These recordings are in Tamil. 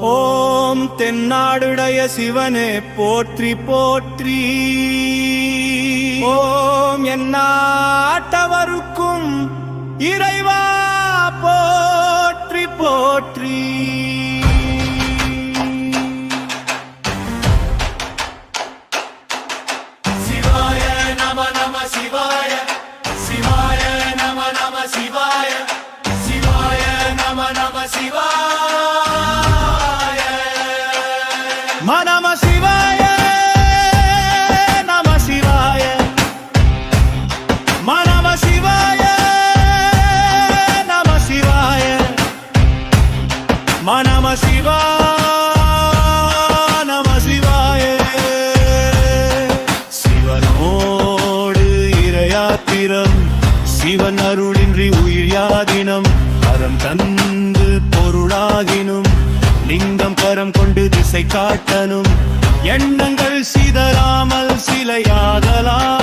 ஓம் தென்னாடுடைய சிவனே போற்றி போற்றி. ஓம் எந்நாட்டவருக்கும் இரையாத்திரம் சிவன் அருளின்றி உயிர் யாதினம். அறம் தந்து பொருளாகினும். லிங்கம் கரம் கொண்டு திசை காட்டனும். எண்ணங்கள் சிதறாமல் சிலையாதலா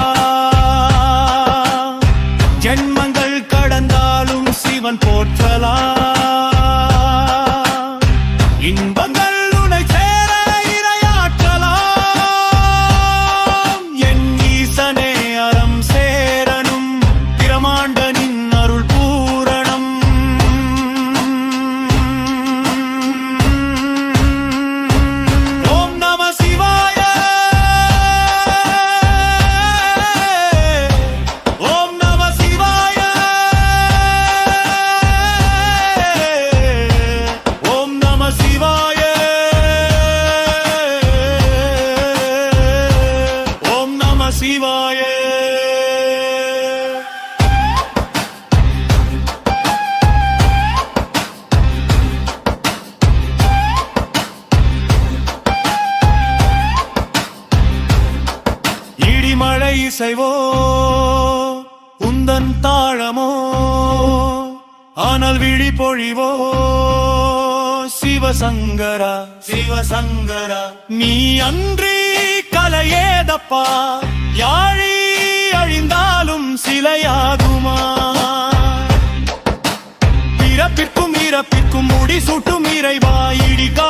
சிவாய. இடிமழை இசைவோ உந்தன் தாழமோ ஆனால் விழி பொழிவோ சிவசங்கரா சிவசங்கரா நீ அன்றி கலையேதப்பா. யாழி அழிந்தாலும் சிலையாகுமா? பிறப்பிற்கும் இறப்பிற்கும் முடி சுட்டும் இறைவா இடிகா